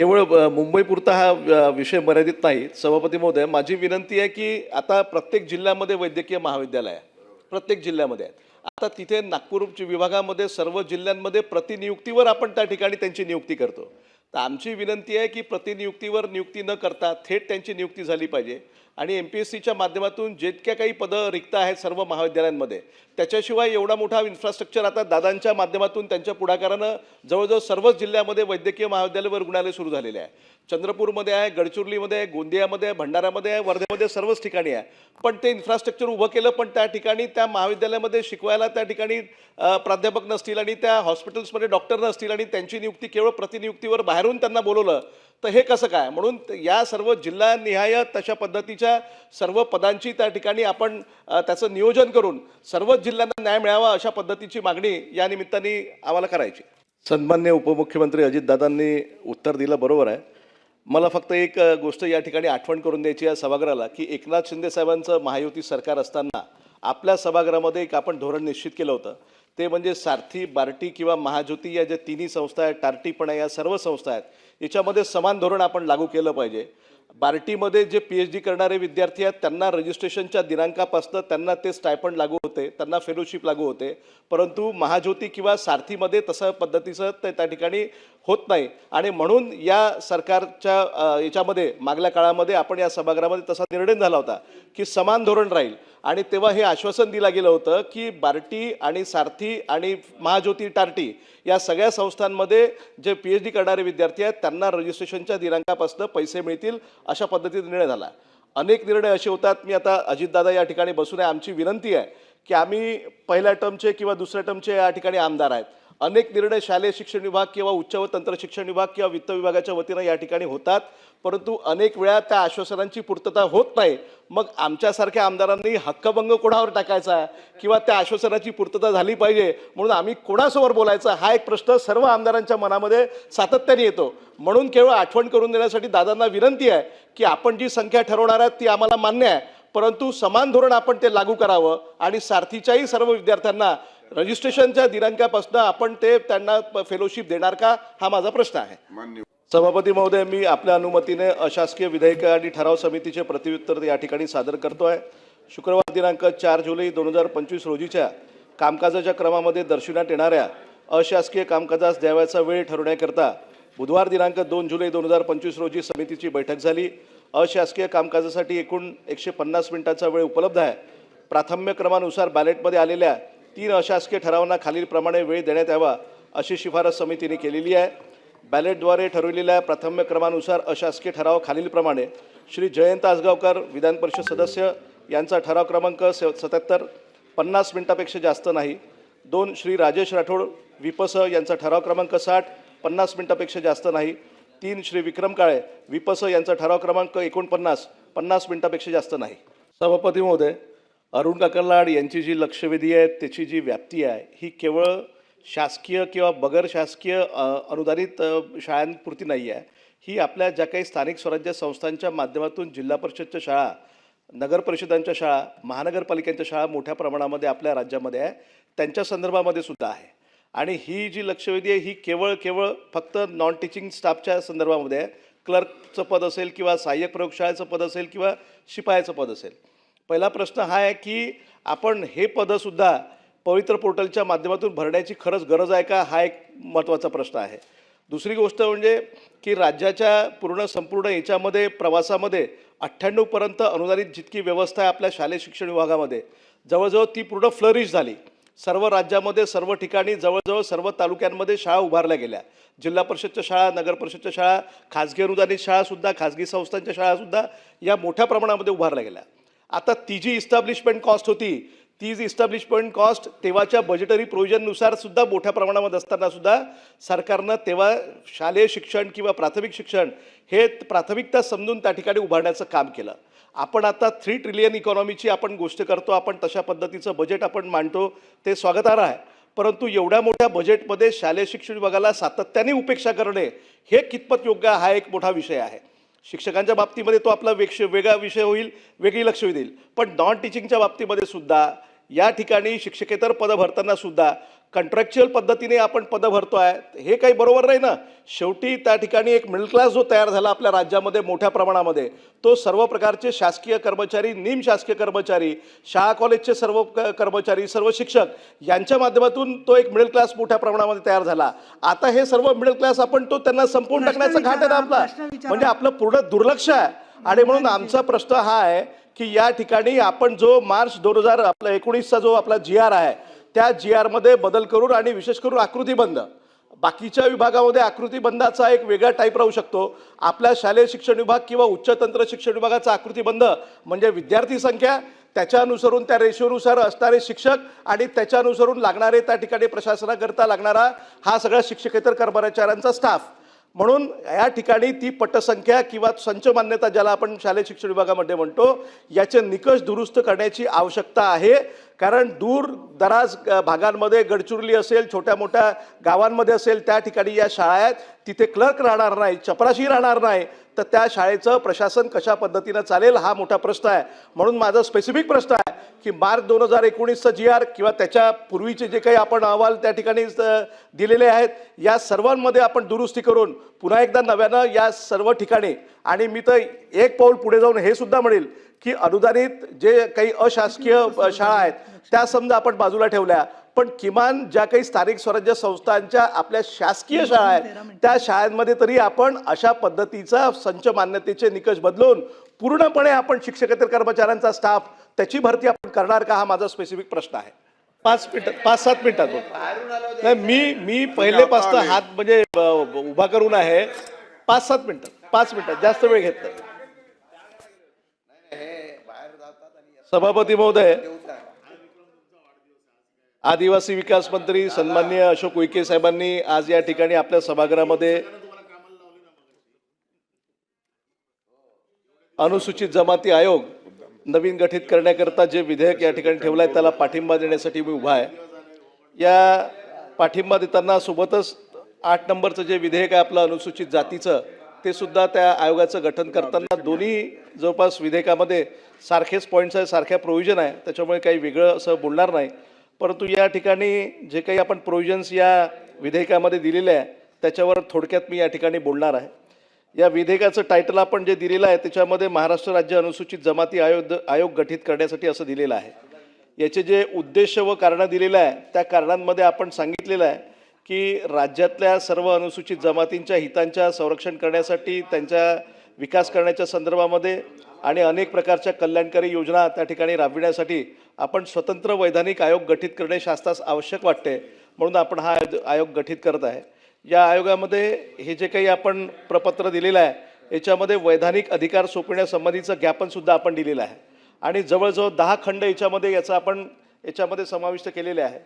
केवळ मुंबईपुरता हा विषय मर्यादित नाही. सभापती महोदय माझी विनंती आहे की आता प्रत्येक जिल्ह्यामध्ये वैद्यकीय महाविद्यालय आहे. प्रत्येक जिल्ह्यामध्ये आहे आता तिथे नागपूर विभागामध्ये सर्व जिल्ह्यांमध्ये प्रतिनियुक्तीवर आपण त्या ठिकाणी त्यांची नियुक्ती करतो. तर आमची विनंती आहे की प्रतिनियुक्तीवर नियुक्ती न करता थेट त्यांची नियुक्ती झाली पाहिजे. आणि एम पी एस सीच्या माध्यमातून जितक्या काही पदं रिक्त आहेत सर्व महाविद्यालयांमध्ये त्याच्याशिवाय एवढा मोठा इन्फ्रास्ट्रक्चर आता दादांच्या माध्यमातून त्यांच्या पुढाकारानं जवळजवळ सर्वच जिल्ह्यामध्ये वैद्यकीय महाविद्यालय व रुग्णालय सुरू झालेले आहे चंद्रपूरमध्ये आहे गडचिरोलीमध्ये आहे गोंदियामध्ये आहे भंडाऱ्यामध्ये आहे वर्धेमध्ये सर्वच ठिकाणी आहे. पण ते इन्फ्रास्ट्रक्चर उभं केलं पण त्या ठिकाणी त्या महाविद्यालयामध्ये शिकवायला त्या ठिकाणी प्राध्यापक नसतील आणि त्या हॉस्पिटल्समध्ये डॉक्टर नसतील आणि त्यांची नियुक्ती केवळ प्रतिनियुक्तीवर बाहेरून त्यांना बोलवलं तर हे कसं काय? म्हणून या सर्व जिल्हानिहाय तशा पद्धतीच्या सर्व पदांची त्या ठिकाणी आपण त्याचं नियोजन करून सर्वच जिल्ह्यांना न्याय मिळावा अशा पद्धतीची मागणी या निमित्ताने आम्हाला करायची. सन्मान्य उपमुख्यमंत्री अजितदादांनी उत्तर दिलं बरोबर आहे. मला फक्त एक गोष्ट या ठिकाणी आठवण करून द्यायची आहे सभागृहाला की एकनाथ शिंदे साहेबांचं महायुती सरकार असताना आपल्या सभागृहामध्ये एक आपण धोरण निश्चित केलं होतं. ते म्हणजे सारथी बार्टी किंवा महाज्योती या ज्या तिन्ही संस्था आहेत टार्टी पण आहे या सर्व संस्था आहेत याच्यामध्ये समान धोरण आपण लागू केलं पाहिजे. बार्टीमध्ये जे पी एच डी करणारे विद्यार्थी आहेत त्यांना रजिस्ट्रेशनच्या दिनांकापासनं त्यांना ते स्टायपंड लागू होते त्यांना फेलोशिप लागू होते. परंतु महाज्योती किंवा सारथीमध्ये तसं पद्धतीचं ते त्या ठिकाणी होत नाही. आणि म्हणून या सरकारच्या याच्यामध्ये मागल्या काळामध्ये आपण या सभागृहामध्ये तसा निर्णय झाला होता की समान धोरण राहील. आणि तेव्हा हे आश्वासन दिलं गेलं होतं की बार्टी आणि सारथी आणि महाज्योती टार्टी या सगळ्या संस्थांमध्ये जे पी एच डी करणारे विद्यार्थी आहेत त्यांना रजिस्ट्रेशनच्या दिनांकापासून पैसे मिळतील अशा पद्धतीचा निर्णय झाला. अनेक निर्णय असे होतात. मी आता अजितदादा या ठिकाणी बसून आहे. आमची विनंती आहे की आम्ही पहिल्या टर्मचे किंवा दुसऱ्या टर्मचे या ठिकाणी आमदार आहेत. अनेक निर्णय शालेय शिक्षण विभाग किंवा उच्च व तंत्र शिक्षण विभाग किंवा वित्त विभागाच्या वतीनं या ठिकाणी होतात. परंतु अनेक वेळा त्या आश्वासनांची पूर्तता होत नाही. मग आमच्यासारख्या आमदारांनी हक्कभंग कोणावर टाकायचा? किंवा त्या आश्वासनाची पूर्तता झाली पाहिजे? म्हणून आम्ही कोणासमोर बोलायचा? हा एक प्रश्न सर्व आमदारांच्या मनामध्ये सातत्याने येतो. म्हणून केवळ आठवण करून देण्यासाठी दादांना विनंती आहे की आपण जी संख्या ठरवणार आहात ती आम्हाला मान्य आहे. परंतु समान धोरण आपण ते लागू करावं आणि सारथीच्याही सर्व विद्यार्थ्यांना रजिस्ट्रेशनच्या दिनांकापासून आपण ते त्यांना फेलोशिप देणार का? हा माझा प्रश्न आहे. सभापती महोदय मी आपल्या अनुमतीने अशासकीय विधेयक आणि ठराव समितीचे प्रतिउत्तर या ठिकाणी सादर करतो आहे शुक्रवार दिनांक चार जुलै दोन हजार पंचवीस रोजीच्या कामकाजाच्या क्रमामध्ये दर्शवण्यात येणाऱ्या अशासकीय कामकाजास द्यावयाचा वेळ ठरवण्याकरता बुधवार दिनांक दोन जुलै दोन हजार पंचवीस रोजी समितीची बैठक झाली. अशासकीय कामकाजासाठी एकूण एकशे पन्नास मिनिटाचा वेळ उपलब्ध आहे. प्राथम्य क्रमानुसार बॅलेटमध्ये आलेल्या तीन अशासकीय ठरावांना खालीलप्रमाणे वेळ देण्यात यावा अशी शिफारस समितीने केलेली आहे. बॅलेटद्वारे ठरविलेल्या प्राथम्य क्रमानुसार अशासकीय ठराव खालीलप्रमाणे श्री जयंत आसगावकर विधान परिषद सदस्य यांचा ठराव क्रमांक स सत्याहत्तर पन्नास मिनिटापेक्षा जास्त नाही. दोन श्री राजेश राठोड विपस यांचा ठराव क्रमांक साठ पन्नास मिनिटापेक्षा जास्त नाही. तीन श्री विक्रम काळे विपस यांचा ठराव क्रमांक एकोणपन्नास पन्नास मिनिटापेक्षा जास्त नाही. सभापती महोदय अरुण काकरलाड यांची जी लक्षवेधी आहे त्याची जी व्याप्ती आहे ही केवळ शासकीय किंवा बगर शासकीय अनुदानित शाळांपुरती नाही आहे. ही आपल्या ज्या काही स्थानिक स्वराज्य संस्थांच्या माध्यमातून जिल्हा परिषदच्या शाळा नगर परिषदांच्या शाळा महानगरपालिकांच्या शाळा मोठ्या प्रमाणामध्ये आपल्या राज्यामध्ये आहे त्यांच्या संदर्भामध्ये सुद्धा आहे. आणि ही जी लक्षवेधी आहे ही केवळ केवळ फक्त नॉन टीचिंग स्टाफच्या संदर्भामध्ये आहे. क्लर्कचं पद असेल किंवा सहाय्यक प्रयोगशाळेचं पद असेल किंवा शिपायाचं पद असेल. पहिला प्रश्न हा आहे की आपण हे पदंसुद्धा पवित्र पोर्टलच्या माध्यमातून भरण्याची खरंच गरज आहे का? हा एक महत्त्वाचा प्रश्न आहे. दुसरी गोष्ट म्हणजे की राज्याच्या पूर्ण संपूर्ण याच्यामध्ये प्रवासामध्ये अठ्ठ्याण्णवपर्यंत अनुदानित जितकी व्यवस्था आहे आपल्या शालेय शिक्षण विभागामध्ये जवळजवळ ती पूर्ण फ्लरिश झाली. सर्व राज्यामध्ये सर्व ठिकाणी जवळजवळ सर्व तालुक्यांमध्ये शाळा उभारल्या गेल्या. जिल्हा परिषदच्या शाळा नगर परिषदच्या शाळा खाजगी अनुदानित शाळासुद्धा खाजगी संस्थांच्या शाळासुद्धा या मोठ्या प्रमाणामध्ये उभारल्या गेल्या. आता ती जी इस्टॅब्लिशमेंट कॉस्ट होती तीज इस्टॅब्लिशमेंट कॉस्ट तेव्हाच्या बजेटरी प्रोव्हिजननुसार सुद्धा मोठ्या प्रमाणामध्ये असताना सुद्धा सरकारनं तेव्हा शालेय शिक्षण किंवा प्राथमिक शिक्षण हे प्राथमिकता समजून त्या ठिकाणी उभारण्याचं काम केलं. आपण आता थ्री ट्रिलियन इकॉनॉमीची आपण गोष्ट करतो आपण तशा पद्धतीचं बजेट आपण मांडतो ते स्वागतार्ह आहे. परंतु एवढ्या मोठ्या बजेटमध्ये शालेय शिक्षण विभागाला सातत्याने उपेक्षा करणे हे कितपत योग्य हा एक मोठा विषय आहे. शिक्षकांच्या बाबतीमध्ये तो आपला वेक्ष वेगळा विषय होईल वेगळी लक्ष देईल. पण नॉन टीचिंगच्या बाबतीमध्ये सुद्धा या ठिकाणी शिक्षकेतर पदं भरताना सुद्धा कंट्रॅक्च्युअल पद्धतीने आपण पदं भरतो आहे हे काही बरोबर नाही ना? शेवटी त्या ठिकाणी एक मिडल क्लास जो तयार झाला आपल्या राज्यामध्ये मोठ्या प्रमाणामध्ये तो सर्व प्रकारचे शासकीय कर्मचारी निम शासकीय कर्मचारी शाळा कॉलेजचे सर्व कर्मचारी सर्व शिक्षक यांच्या माध्यमातून तो एक मिडल क्लास मोठ्या प्रमाणामध्ये तयार झाला. आता हे सर्व मिडल क्लास आपण तो त्यांना संपवून टाकण्याचा घाट आहे आपला. म्हणजे आपलं पूर्ण दुर्लक्ष आहे. आणि म्हणून आमचा प्रश्न हा आहे की या ठिकाणी आपण जो मार्च दोन हजार आपला एकोणीसचा जो आपला जी आर आहे त्या जी आरमध्ये बदल करून आणि विशेष करून आकृतीबंध बाकीच्या विभागामध्ये आकृतीबंधाचा एक वेगळा टाईप राहू शकतो. आपल्या शालेय शिक्षण विभाग किंवा उच्च तंत्र शिक्षण विभागाचा आकृतीबंध म्हणजे विद्यार्थी संख्या त्याच्यानुसरून त्या रेशोनुसार असणारे शिक्षक आणि त्याच्यानुसरून लागणारे त्या ठिकाणी प्रशासनाकरता लागणारा हा सगळा शिक्षकेतर कर्मचाऱ्यांचा स्टाफ म्हणून या ठिकाणी ती पटसंख्या किंवा संच मान्यता ज्याला आपण शालेय शिक्षण विभागामध्ये म्हणतो याचे निकष दुरुस्त करण्याची आवश्यकता आहे. कारण दूर दराज भागांमध्ये गडचिरोली असेल छोट्या मोठ्या गावांमध्ये असेल त्या ठिकाणी या शाळा आहेत. तिथे क्लर्क राहणार नाही चपराशी राहणार नाही. तर त्या शाळेचं प्रशासन कशा पद्धतीनं चालेल हा मोठा प्रश्न आहे. म्हणून माझा स्पेसिफिक प्रश्न आहे. की मार्च दोन हजार एकोणीसचं जी आर किंवा त्याच्या पूर्वीचे जे काही आपण अहवाल त्या ठिकाणी दिलेले आहेत या सर्वांमध्ये आपण दुरुस्ती करून पुन्हा एकदा नव्यानं या सर्व ठिकाणी आणि मी तर एक पाऊल पुढे जाऊन हे सुद्धा म्हणेल की अनुदानित जे काही अशासकीय शाळा आहेत त्या समजा आपण बाजूला ठेवल्या पण किमान ज्या काही स्थानिक स्वराज्य संस्थांच्या आपल्या शासकीय शाळा आहेत त्या शाळांमध्ये तरी आपण अशा पद्धतीचा संच मान्यतेचे निकष बदलून पूर्णपणे आपण शिक्षकेतर कर्मचाऱ्यांचा स्टाफ त्याची भरती आपण करणार का हा माझा स्पेसिफिक प्रश्न आहे. पाच मिनिटात पाच सात मिनिटात. नाही मी मी पहिलेपासून हात म्हणजे उभा करून आहे. पाच सात मिनिटात पाच मिनिटात जास्त वेळ घेत नाही. सभापती महोदय आदिवासी विकास मंत्री सन्माननीय अशोक उईके साहेबांनी आज या ठिकाणी आपल्या सभागृहामध्ये अनुसूचित जमाती आयोग नवीन गठीत करण्याकरता जे विधेयक या ठिकाणी ठेवलं आहे त्याला पाठिंबा देण्यासाठी मी उभा आहे. या पाठिंबा देताना सोबतच आठ नंबरचं जे विधेयक आहे आपलं अनुसूचित जातीचं ते सुद्धा त्या आयोगाचं गठन करताना दोन्ही जवळपास विधेयकामध्ये सारखेच पॉईंट्स आहे सारख्या प्रोव्हिजन आहे त्याच्यामुळे काही वेगळं असं बोलणार नाही. परंतु या ठिकाणी जे काही आपण प्रोविजन्स या विधेयकामध्ये दिलेले आहे त्याच्यावर थोडक्यात मी या ठिकाणी बोलणार आहे. या विधेयकाचं टायटल आपण जे दिलेलं आहे त्याच्यामध्ये महाराष्ट्र राज्य अनुसूचित जमाती आयोग आयोग गठीत करण्यासाठी असं दिलेलं आहे. याचे जे उद्देश व कारणं दिलेलं आहे त्या कारणांमध्ये आपण सांगितलेलं आहे की राज्यातल्या सर्व अनुसूचित जमातींच्या हितांच्या संरक्षण करण्यासाठी त्यांच्या विकास करण्याच्या संदर्भामध्ये आणि अनेक प्रकारच्या कल्याणकारी योजना त्या ठिकाणी राबविण्यासाठी आपण स्वतंत्र वैधानिक आयोग गठीत करणे शास्त्रास आवश्यक वाटते. म्हणून आपण हा आयोग गठीत करत आहे. या आयोगामध्ये हे जे काही आपण प्रपत्र दिलेलं आहे याच्यामध्ये वैधानिक अधिकार सोपविण्यासंबंधीचं ज्ञापनसुद्धा आपण दिलेलं आहे. आणि जवळजवळ दहा खंड याच्यामध्ये याचा आपण याच्यामध्ये समाविष्ट केलेले आहे.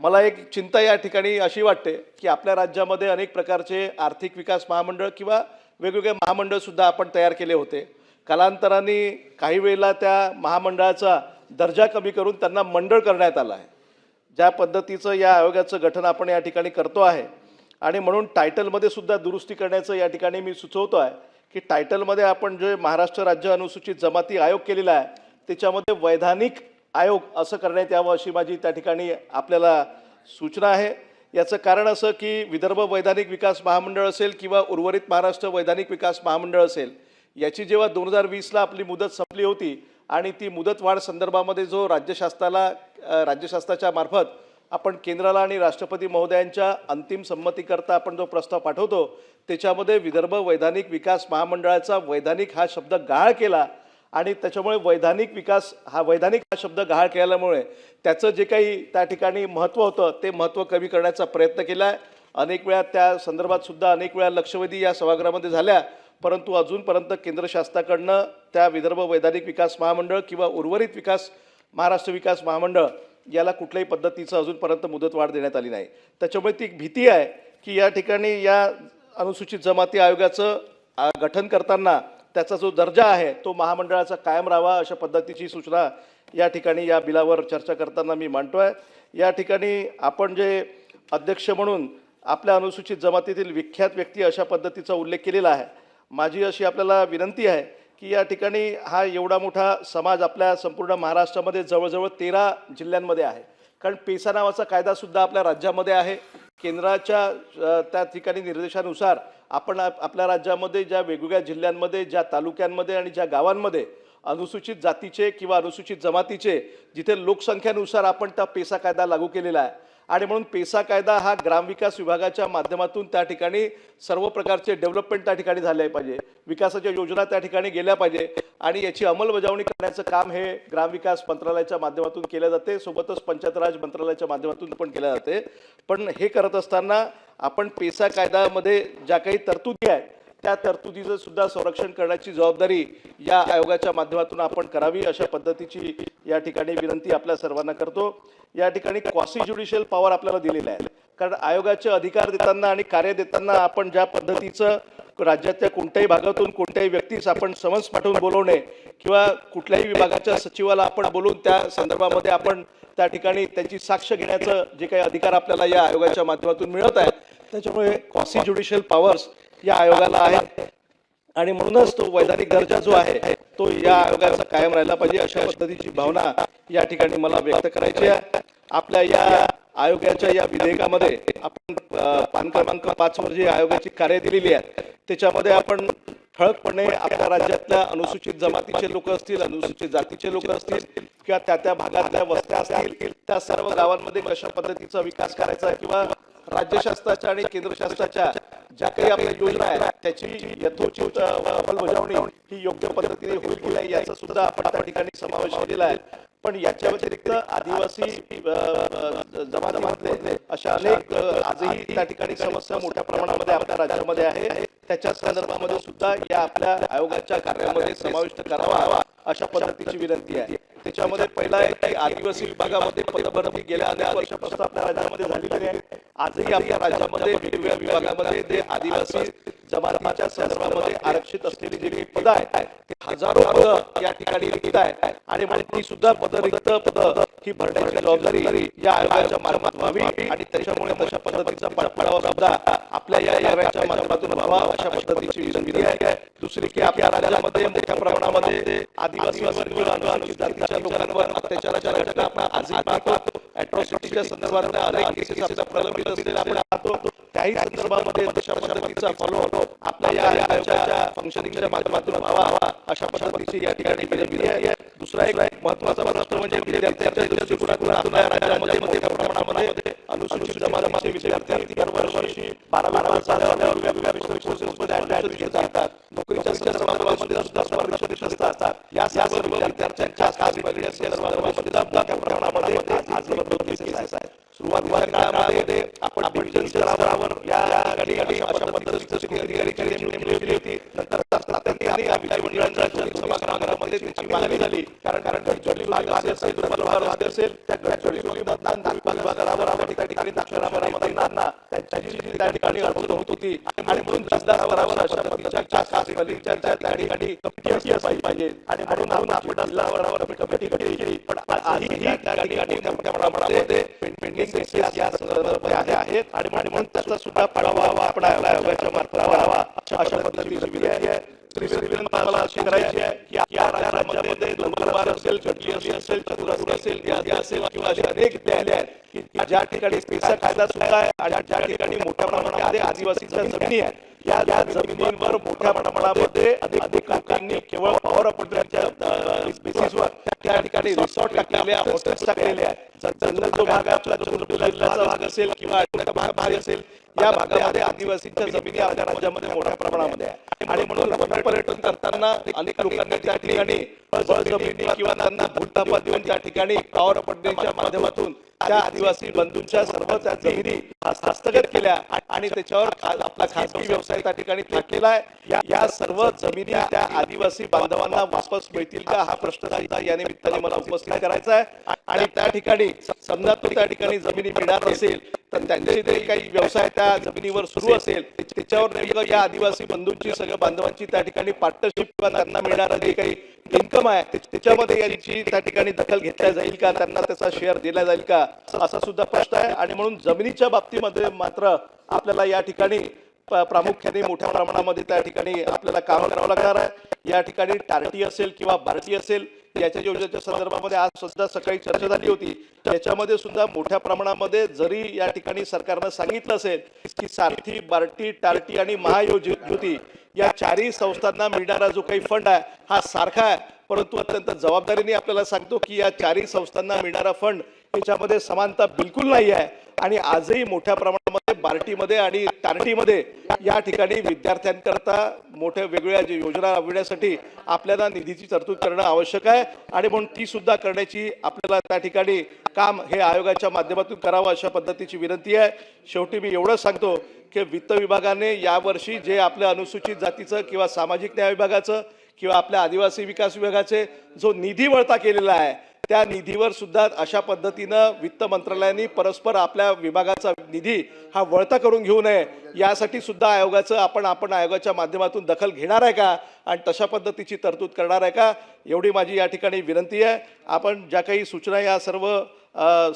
मला एक चिंता या ठिकाणी अशी वाटते की आपल्या राज्यामध्ये अनेक प्रकारचे आर्थिक विकास महामंडळ किंवा वेगवेगळे महामंडळसुद्धा आपण तयार केले होते. कालांतराने काही वेळेला त्या महामंडळाचा दर्जा कमी करून त्यांना मंडळ करण्यात आला आहे. ज्या पद्धतीचं या आयोगाचं गठन आपण या ठिकाणी करतो आहे आणि म्हणून टायटलमध्ये सुद्धा दुरुस्ती करण्याचं या ठिकाणी मी सुचवतो आहे की टायटलमध्ये आपण जे महाराष्ट्र राज्य अनुसूचित जमाती आयोग केलेला आहे त्याच्यामध्ये वैधानिक आयोग असं करण्यात यावं अशी माझी त्या ठिकाणी आपल्याला सूचना आहे. याचं कारण असं की विदर्भ वैधानिक विकास महामंडळ असेल किंवा उर्वरित महाराष्ट्र वैधानिक विकास महामंडळ असेल याची जेव्हा दोन हजार वीसला आपली मुदत संपली होती आणि ती मुदतवाढ संदर्भामध्ये जो राज्य शासनाला राज्य शासनाच्या मार्फत आपण केंद्राला आणि राष्ट्रपती महोदयांच्या अंतिम संमतीकरता आपण जो प्रस्ताव पाठवतो त्याच्यामध्ये विदर्भ वैधानिक विकास महामंडळाचा वैधानिक हा शब्द गाळ केला आणि त्याच्यामुळे वैधानिक विकास हा वैधानिक हा शब्द गहाळ केल्यामुळे त्याचं जे काही त्या ठिकाणी महत्त्व होतं ते महत्त्व कमी करण्याचा प्रयत्न केला. आहे अनेक वेळा त्या संदर्भात सुद्धा अनेक वेळा लक्षवेधी या सभागृहामध्ये झाल्या. परंतु अजूनपर्यंत केंद्र शासनाकडनं त्या विदर्भ वैधानिक विकास महामंडळ किंवा उर्वरित विकास महाराष्ट्र विकास महामंडळ याला कुठल्याही पद्धतीचं अजूनपर्यंत मुदतवाढ देण्यात आली नाही. त्याच्यामुळे ती एक भीती आहे की या ठिकाणी या अनुसूचित जमाती आयोगाचं गठन करताना त्याचा जो दर्जा आहे तो महामंडळाचा कायम राहावा अशा पद्धतीची सूचना या ठिकाणी या बिलावर चर्चा करताना मी मांडतो आहे या ठिकाणी आपण जे अध्यक्ष म्हणून आपल्या अनुसूचित जमातीतील विख्यात व्यक्ती अशा पद्धतीचा उल्लेख केलेला आहे माझी अशी आपल्याला विनंती आहे की या ठिकाणी हा एवढा मोठा समाज आपल्या संपूर्ण महाराष्ट्रामध्ये जवळजवळ तेरा जिल्ह्यांमध्ये आहे. कारण पेसा नावाचा कायदासुद्धा आपल्या राज्यामध्ये आहे. केंद्राच्या त्या ठिकाणी निर्देशानुसार आपण आपल्या राज्यामध्ये ज्या वेगवेगळ्या जिल्ह्यांमध्ये ज्या तालुक्यांमध्ये आणि ज्या गावांमध्ये अनुसूचित जातीचे किंवा अनुसूचित जमातीचे जिथे लोकसंख्येनुसार आपण त्या पेसा कायदा लागू केलेला आहे आणि म्हणून पेसा कायदा हा ग्रामविकास विभागाच्या माध्यमातून त्या ठिकाणी सर्व प्रकारचे डेव्हलपमेंट त्या ठिकाणी झाले पाहिजे. विकासाच्या योजना त्या ठिकाणी गेल्या पाहिजे. आणि याची अंमलबजावणी करण्याचं काम हे ग्रामविकास मंत्रालयाच्या माध्यमातून केलं जाते. सोबतच पंचायत राज मंत्रालयाच्या माध्यमातून पण केलं जाते. पण हे करत असताना आपण पेसा कायद्यामध्ये ज्या काही तरतुदी आहेत त्या तरतुदीचं सुद्धा संरक्षण करण्याची जबाबदारी या आयोगाच्या माध्यमातून आपण करावी अशा पद्धतीची या ठिकाणी विनंती आपल्या सर्वांना करतो. या ठिकाणी क्वासी ज्युडिशियल पॉवर आपल्याला दिलेला आहे कारण आयोगाचे अधिकार देताना आणि कार्य देताना आपण ज्या पद्धतीचं राज्यातल्या कोणत्याही भागातून कोणत्याही व्यक्तीस आपण समन्स पाठवून बोलवणे किंवा कुठल्याही विभागाच्या सचिवाला आपण बोलून त्या संदर्भामध्ये आपण त्या ठिकाणी त्यांची साक्ष घेण्याचं जे काही अधिकार आपल्याला या आयोगाच्या माध्यमातून मिळत आहे त्याच्यामुळे क्वासी ज्युडिशियल पॉवर्स या आयोगाला आहे. आणि म्हणूनच तो वैधानिक दर्जा जो आहे तो या आयोगाचा कायम राहिला पाहिजे अशा पद्धतीची भावना या ठिकाणी मला व्यक्त करायची आहे. आपल्या या आयोगाच्या या विधेयकामध्ये आपण पान क्रमांक पाचवर जी आयोगाची कार्य दिलेली आहे त्याच्यामध्ये आपण ठळकपणे आपल्या राज्यातल्या अनुसूचित जमातीचे लोक असतील अनुसूचित जातीचे लोक असतील किंवा त्या त्या भागातल्या वस्त्या असतील त्या सर्व गावांमध्ये कशा पद्धतीचा विकास करायचा आहे किंवा राज्य शासनाच्या आणि केंद्र शासनाच्या ज्या काही आपल्या योजना आहेत त्याची यथोचित अंमलबजावणी ही योग्य पद्धतीने होईल की नाही याचा सुद्धा आपण त्या ठिकाणी समावेश केलेला आहे. पण याच्या व्यतिरिक्त आदिवासी जमाजमातले अशा अनेक आजही त्या ठिकाणी समस्या मोठ्या प्रमाणामध्ये आपल्या राज्यामध्ये आहे. त्याच्या संदर्भामध्ये सुद्धा या आपल्या आयोगाच्या कार्यामध्ये समाविष्ट करावा हवा. अशा पद्धतीची विनंती आहे. त्याच्यामध्ये पहिला आहे की आदिवासी विभागामध्ये पदभरती गेल्या अनेक वर्षापासून आपल्या राज्यामध्ये झालेली आहे आजही आपल्या राज्यामध्ये वेगवेगळ्या विभागामध्ये ते आदिवासी जमातीच्या संदर्भामध्ये आरक्षित असलेली जी काही पदं आहेत ते हजारो पदं या ठिकाणी रिक्त आहेत. आणि म्हणून ती सुद्धा पदं रिक्त पदं ही भरण्याची जबाबदारी या आयोगाच्या मार्फत व्हावी आणि त्याच्यामुळे तशा पद्धतीचा पाठपुरावा सुद्धा आपल्या या आयोगाच्या माध्यमातून व्हावा अशा पद्धतीची विनंती आहे. दुसरी की आपल्या राज्यामध्ये मोठ्या प्रमाणामध्ये आदिवासी अनुसूचित जातीच्या लोकांवर अत्याचाराच्या घटना आपण आजही पाहतो. अॅट्रॉसिटीच्या संदर्भात अनेक केसेस आपल्या प्रलंबित असलेल्या आपण पाहतो. त्याही संदर्भामध्ये तशा पद्धतीचा फॉलो आपल्या या आयोगाच्या फंक्शनिंगच्या माध्यमातून व्हावा अशा पद्धतीची या ठिकाणी विनंती आहे. दुसरा एक महत्त्वाचा प्रश्न म्हणजे विद्यार्थ्यांच्या राज्यामध्ये मोठ्या प्रमाणामध्ये अनुसूचित जमातीचे विद्यार्थी दरवर्षी बारा बारा घेत जातात. नोकरीच्या संदर्भामध्ये सुद्धा स्पर्धा परीक्षा असतात. या सर्व विद्यार्थ्यांच्या खास वेगळ्या संदर्भामध्ये मोठ्या प्रमाणामध्ये केसेस आहेत. सुरुवातीच्या काळामध्ये आपण डिव्हिजन स्तरावर या ठिकाणी अशा होती नंतर सातत्याने या विधिमंडळाच्या दोन्ही सभागृहामध्ये त्यांची मागणी झाली कारण कारण गडचिरोली विभाग असेल दुर्बल भाग असेल त्या गडचिरोली मतदान नागपूर विभागावर त्या ठिकाणी दक्षिणामध्ये नाना त्यांची त्या ठिकाणी अडचण होत होती आणि म्हणून जिल्हा स्तरावर अशा पद्धतीच्या खास कमिटीच्या त्या त्या ठिकाणी कमिटी असली पाहिजे आणि म्हणून आपण आपण जिल्हा कमिटी आपण गेली केली पण आजही त्या ठिकाणी मोठ्या प्रमाणामध्ये पेंडिंग केसेस या संदर्भामध्ये आहेत आणि म्हणून त्याचा सुद्धा पाडावा आपण आयोगाच्या मार्फत व्हावा अशा पद्धतीची विनंती आहे. त्रिवेणी विनंती करायची आहे. या राज्यामध्ये दुर्बल असेल चटली असेल चतुरस्ती असेल यादी असेल किंवा अशा अनेक न्यायालय आहेत की ज्या ठिकाणी पेसा कायदा सुद्धा आहे आणि ज्या ठिकाणी मोठ्या प्रमाणामध्ये आदिवासीच्या जमिनी आहेत या या जमिनींवर मोठ्या प्रमाणामध्ये अधिक लोकांनी केवळ पॉवर अपॉइंटमेंटच्या बेसिसवर त्या ठिकाणी रिसॉर्ट टाकलेले आहे हॉटेल्स टाकलेले आहेत. जंगल जो भाग आहे आपला जो जिल्ह्याचा भाग असेल किंवा भाग असेल या भागामध्ये आदिवासीच्या जमिनी आपल्या राज्यामध्ये मोठ्या प्रमाणामध्ये आहे. आणि म्हणून वन पर्यटन करताना अनेक लोकांनी त्या ठिकाणी किंवा त्यांना भूटापा देऊन त्या ठिकाणी पॉवर पडण्याच्या माध्यमातून त्या आदिवासी बंधूंच्या सर्व त्या जमिनी हस्तगत केल्या आणि त्याच्यावर आपला खासगी व्यवसाय त्या ठिकाणी टाकलेला आहे. या- सर्व जमिनी त्या आदिवासी बांधवांना वापस मिळतील का? हा प्रश्न या निमित्ताने मला उपस्थित करायचा आहे. आणि त्या ठिकाणी समजा तो त्या ठिकाणी जमिनी मिळणार नसेल तर त्यांचे जे काही व्यवसाय त्या जमिनीवर सुरू असेल त्याच्यावर नेमकं या आदिवासी बंधूंची सगळ्या बांधवांची त्या ठिकाणी पार्टनरशिप किंवा त्यांना मिळणारं जे काही. इन्कम आहे. त्याच्यामध्ये यांची त्या ठिकाणी दखल घेतल्या जाईल का? त्यांना त्याचा शेअर दिला जाईल का? असा सुद्धा प्रश्न आहे. आणि म्हणून जमिनीच्या बाबतीमध्ये मात्र आपल्याला या ठिकाणी प्रामुख्याने मोठ्या प्रमाणामध्ये त्या ठिकाणी आपल्याला काम करावं लागणार आहे. या ठिकाणी टार्टी असेल किंवा भारती असेल याच्या योजनेच्या संदर्भामध्ये आज सुद्धा सकाळी चर्चा झाली होती. त्याच्यामध्ये सुद्धा मोठ्या प्रमाणामध्ये जरी या ठिकाणी सरकारनं सांगितलं असेल की सारथी बार्टी टार्टी आणि महायोजी या चारही संस्थांना मिळणारा जो काही फंड आहे हा सारखा आहे. परंतु अत्यंत जबाबदारीने आपल्याला सांगतो की या चारही संस्थांना मिळणारा फंड याच्यामध्ये समानता बिलकुल नाही आहे. आणि आजही मोठ्या प्रमाणात बार्टीमध्ये आणि तारटीमध्ये या ठिकाणी विद्यार्थ्यांकरता मोठ्या वेगवेगळ्या जे योजना राबविण्यासाठी आपल्याला निधीची तरतूद करणं आवश्यक आहे. आणि म्हणून ती सुद्धा करण्याची आपल्याला त्या ठिकाणी काम हे आयोगाच्या माध्यमातून करावं अशा पद्धतीची विनंती आहे. शेवटी मी एवढं सांगतो की वित्त विभागाने यावर्षी जे आपल्या अनुसूचित जातीचं किंवा सामाजिक न्याय विभागाचं किंवा आपल्या आदिवासी विकास विभागाचे जो निधी वळता केलेला आहे त्या निधीवर सुद्धा अशा पद्धतीनं वित्त मंत्रालयाने परस्पर आपल्या विभागाचा निधी हा वळता करून घेऊ नये. यासाठी सुद्धा आयोगाचं आपण आपण आयोगाच्या माध्यमातून दखल घेणार आहे का? आणि तशा पद्धतीची तरतूद करणार आहे का? एवढी माझी या ठिकाणी विनंती आहे. आपण ज्या काही सूचना या सर्व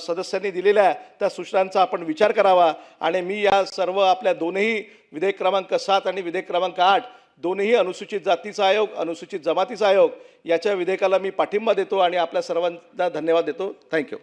सदस्यांनी दिलेल्या आहे त्या सूचनांचा आपण विचार करावा. आणि मी या सर्व आपल्या दोनही विधेयक क्रमांक सात आणि विधेयक क्रमांक आठ दोन्ही अनुसूचित जातीचा आयोग अनुसूचित जमातीचा आयोग याच्या विधेयकाला मी पाठिंबा देतो आणि आपल्या सर्वांना धन्यवाद देतो. थँक्यू